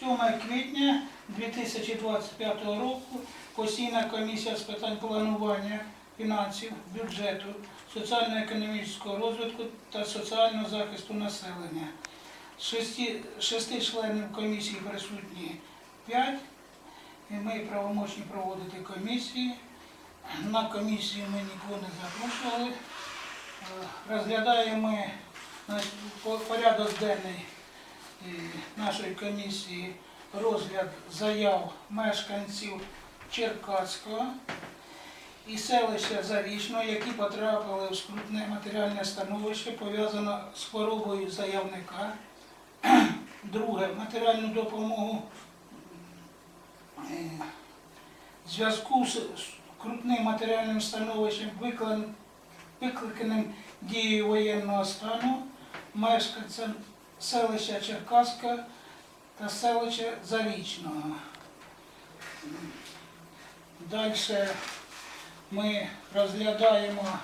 7 квітня 2025 року постійна комісія з питань планування фінансів, бюджету, соціально-економічного розвитку та соціального захисту населення. Шести, шести членів комісії присутні 5. І ми правомочні проводити комісії. На комісію ми нікого не запрошували. Е, Розглядаємо порядок денний нашої комісії розгляд заяв мешканців Черкаського і селища Зарічного, які потрапили в скрутне матеріальне становище, пов'язане з хворобою заявника. Друге, матеріальну допомогу е, в зв'язку з крупним матеріальним становищем, викликаним дією воєнного стану мешканцям селища Черкаська та селища Зарічного. Далі ми розглядаємо,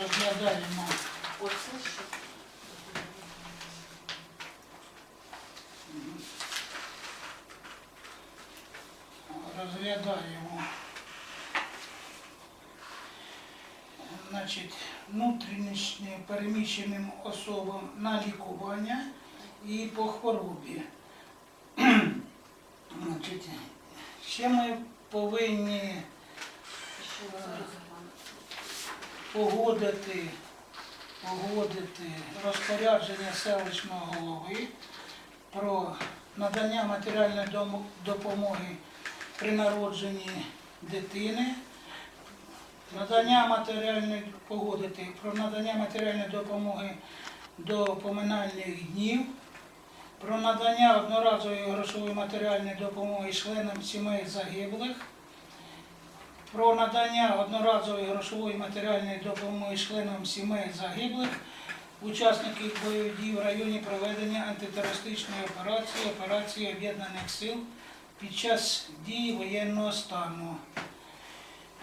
розглядаємо. Розглядаємо. Значить, внутрішньо переміщеним особам на лікування і по хворобі. Ще ми повинні розгляну? погодити, погодити розпорядження селищного голови про надання матеріальної допомоги при народженні дитини, надання матеріальної погодити про надання матеріальної допомоги до поминальних днів, про надання одноразової грошової матеріальної допомоги членам сімей загиблих, про надання одноразової грошової матеріальної допомоги членам сімей загиблих, учасників бойових дій в районі проведення антитерористичної операції, операції об'єднаних сил під час дії воєнного стану.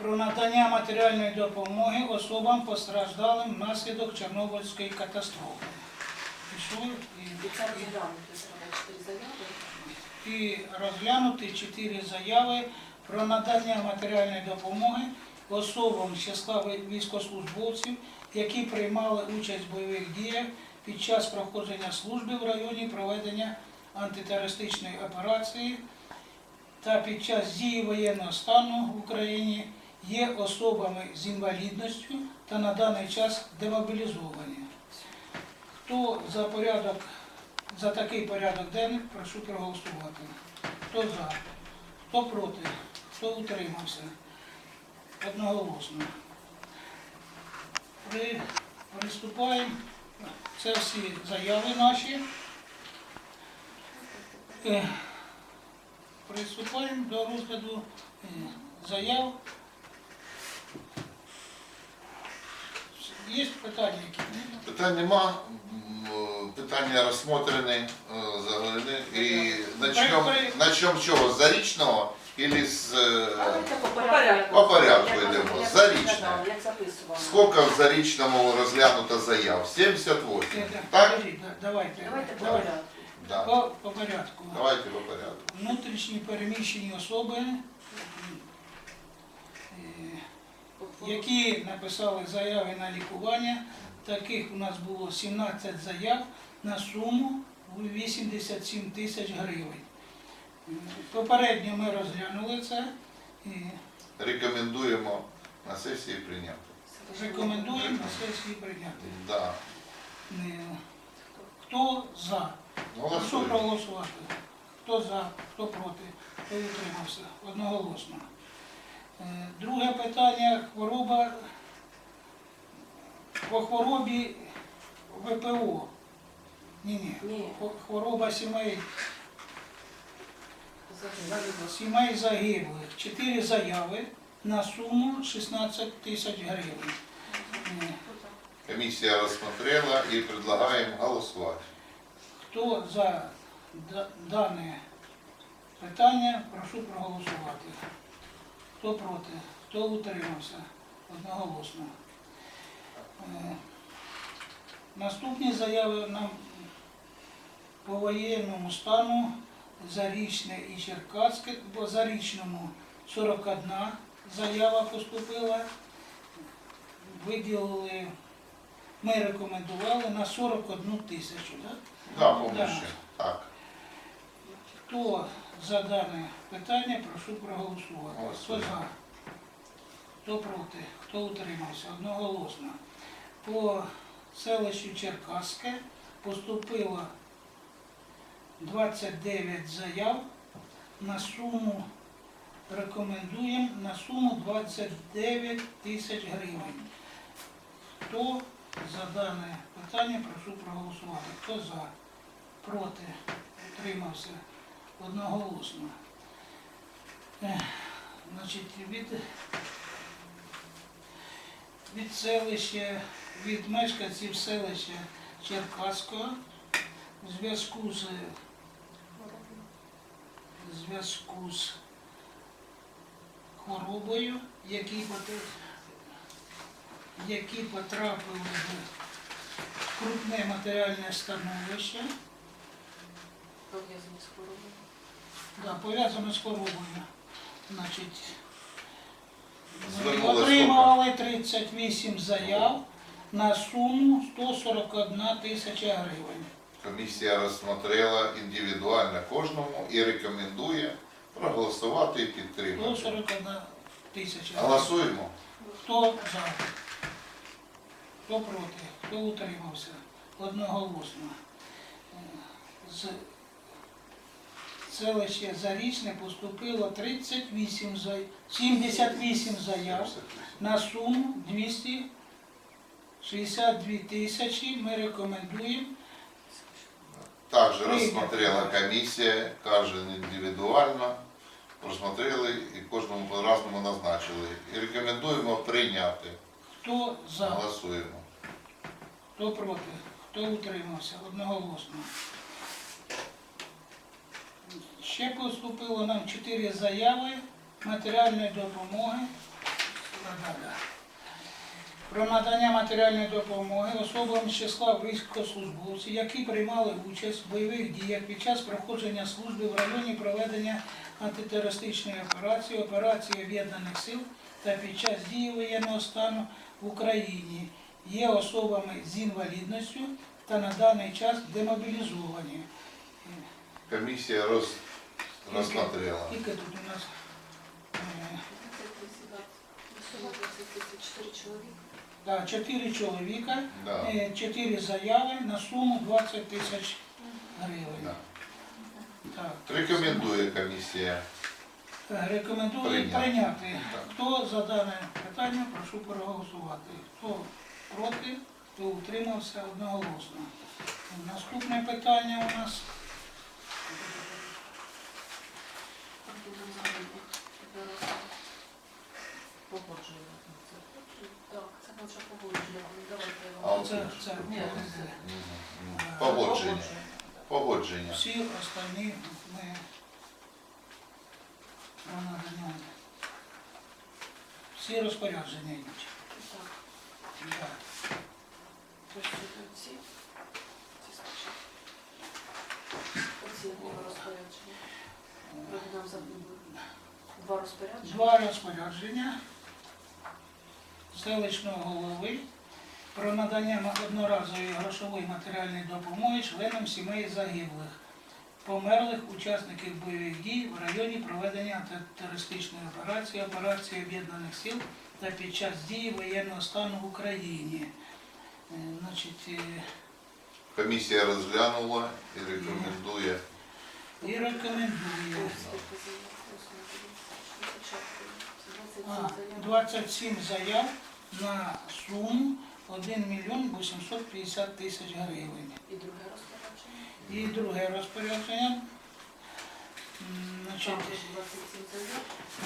Про надання матеріальної допомоги особам постраждалим внаслідок Чорнобильської катастрофи. Пішли і, І розглянути чотири заяви. і розглянути чотири заяви про надання матеріальної допомоги особам з числа військовослужбовців, які приймали участь в бойових діях під час проходження служби в районі проведення антитерористичної операції та під час дії воєнного стану в Україні є особами з інвалідністю та на даний час демобілізовані. Хто за порядок, за такий порядок денний, прошу проголосувати. Хто за, хто проти, хто утримався? Одноголосно. При, приступаємо. Це всі заяви наші. Е, Приступаємо до розгляду е, заяв. Є питання які? Питань нема. Питання розсмотрені, е, загалені. І начнем, начнем чого? З зарічного или з... е, Давайте по порядку. По порядку йдемо. Зарічне. Як. Скільки в зарічному розглянуто заяв? 78. Е, Так? Давайте, Давайте по порядку. Да. По, по порядку. Давайте по порядку. Внутрішні переміщені особи, е, які написали заяви на лікування, таких у нас було 17 заяв на суму 87 тисяч гривень. Попередньо ми розглянули це і Рекомендуємо на сесії прийняти. рекомендуємо на сесії прийняти. Да. Е, Хто за? Прошу Голосуємо. проголосувати. Хто за, хто проти, хто утримався. Одноголосно. Е, Друге питання хвороба по хворобі ВПО. Ні, ні. Хвороба сімей, сімей загиблих. Чотири заяви на суму 16 тисяч гривень. Е, Комісія розсмотрела і предлагаємо голосувати. Хто за дане питання, прошу проголосувати. Хто проти, хто утримався одноголосно. Е, Наступні заяви нам по воєнному стану Зарічне і Черкаське, по Зарічному 41 заява поступила. Виділили, ми рекомендували на 41 тисячу. Да? Да, помощи. Так. Хто за дане питання, прошу проголосувати. Хто за? Хто проти? Хто утримався? Одноголосно. По селищу Черкаське поступило 29 заяв на суму, рекомендуємо на суму 29 тисяч гривень. Хто за дане питання, прошу проголосувати. Хто за? Проти? Утримався? Одноголосно. Значить, від, від селища, від мешканців селища Черкаського в зв'язку з зв'язку з хворобою, які, які потрапили в крупне матеріальне становище, Пов'язані з хворобою. да, пов'язане з хворобою. Значить, Звернули отримали 38 заяв на суму 141 тисяча гривень. Комісія розсмотрела індивідуально кожному і рекомендує проголосувати і підтримати. 141 тисяча гривень. Голосуємо. Хто за? Хто проти? Хто утримався? Одноголосно. Е, З селища Зарічне поступило 38 заяв, 78 заяв на суму 262 тисячі. Ми рекомендуємо Також Прийнято. розсмотрела комісія, кожен індивідуально, просмотрели і кожному по-разному назначили. І рекомендуємо прийняти. хто за, Голосуємо. хто проти, хто утримався. Одноголосно. Ще поступило нам 4 заяви матеріальної допомоги. Про надання матеріальної допомоги особам з числа військовослужбовців, які приймали участь в бойових діях під час проходження служби в районі проведення антитерористичної операції, операції об'єднаних сил та під час дії воєнного стану в Україні, є особами з інвалідністю та на даний час демобілізовані. Комісія роз... розсмотрела. Скільки тут у нас? е, Всього 24 чоловіка. Да, чотири чоловіка, Да. е, чотири заяви на суму 20 тисяч гривень. Да. Так. Рекомендує комісія. Е, Рекомендую Прийняти. прийняти. Так. Хто за дане питання, прошу проголосувати. Хто проти, хто утримався одноголосно. Наступне питання у нас Погоджуємо. Так, це ми вже погоджуємо. Давайте я А от це, це, Ні, це. Погодження. Погодження. всі останні ми про надання. Всі розпорядження йдуть. Так, Да. ці, ці спочатку. Оці розпорядження. Нам. Два розпорядження. Два розпорядження селищного голови про надання одноразової грошової матеріальної допомоги членам сімей загиблих, померлих учасників бойових дій в районі проведення антитерористичної операції, операції Об'єднаних сил та під час дії воєнного стану в Україні. Е, Значить, е, Комісія розглянула і рекомендує. І рекомендує. А, 27 заяв. на суму 1 мільйон 850 тисяч гривень. І друге розпорядження. І друге розпорядження. Значить,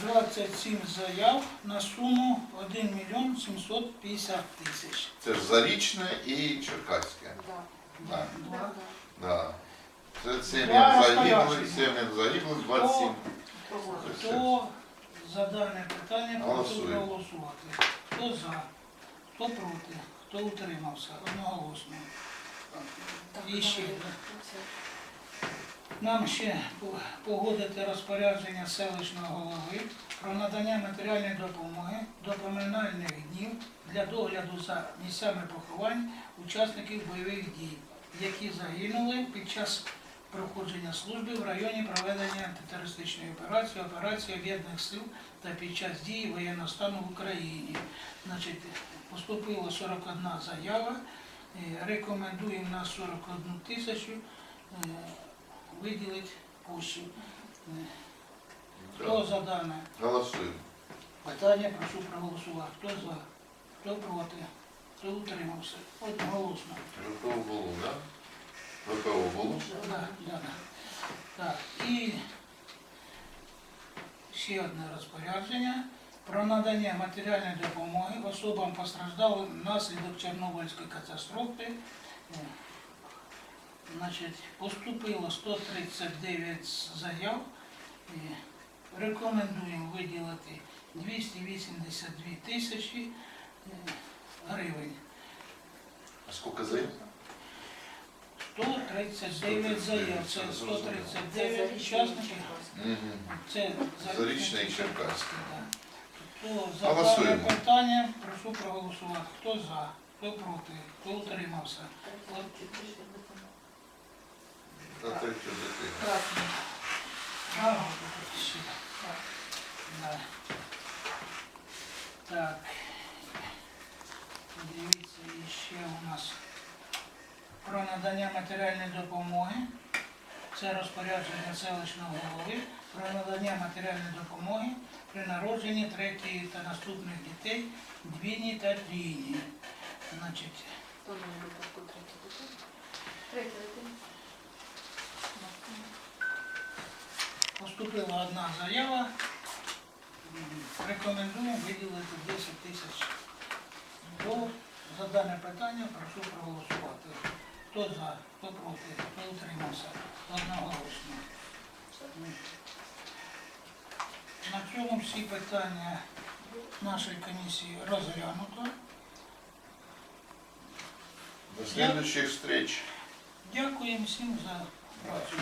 27 заяв. на суму 1 мільйон 750 тисяч. Це ж Зарічне і Черкаське. Да. Так. Два. Да. Це 7 Два загиблих. 7 загиблих, 27. Погоджуємо. Хто за дане питання прошу Голосуємо. проголосувати? Хто за? Хто проти? Хто утримався? Одноголосно. І ще. Нам ще по- погодити розпорядження селищного голови про надання матеріальної допомоги до поминальних днів для догляду за місцями поховань учасників бойових дій, які загинули під час проходження служби в районі проведення антитерористичної операції, операції об'єднаних сил та під час дії воєнного стану в Україні. Значить, поступило 41 заява. Е, Рекомендуємо на 41 тисячу е, виділити коштів. Е, Хто за дане Голосуємо. питання, прошу проголосувати. Хто за? Хто проти? Хто утримався? Одноголосно. ВПО було, так? ВПО було? Да, да, да. Так, і ще одне розпорядження про надання матеріальної допомоги особам постраждалим внаслідок Чорнобильської катастрофи. Значить, поступило 139 заяв. Е, Рекомендуємо виділити 282 тисячі е, гривень. А скільки за? 139 заяв. Це 139 учасників. Це Зарічний і Черкаський. Хто за Голосуємо. дане питання, прошу проголосувати. Хто за, хто проти, хто утримався. Третю дитину. Красний. Ага, ще. Да. Так. Дивіться, і ще у нас про надання матеріальної допомоги. Це розпорядження селищного голови про надання матеріальної допомоги при народженні третьої та наступних дітей, двійні та трійні. Значить? Поступила одна заява. Рекомендуємо виділити 10 тисяч. За дане питання прошу проголосувати. Хто за, хто проти, хто утримався. Одноголосно. На цьому всі питання нашої комісії розглянуто. До следующих встреч. Дякуємо всім за працю.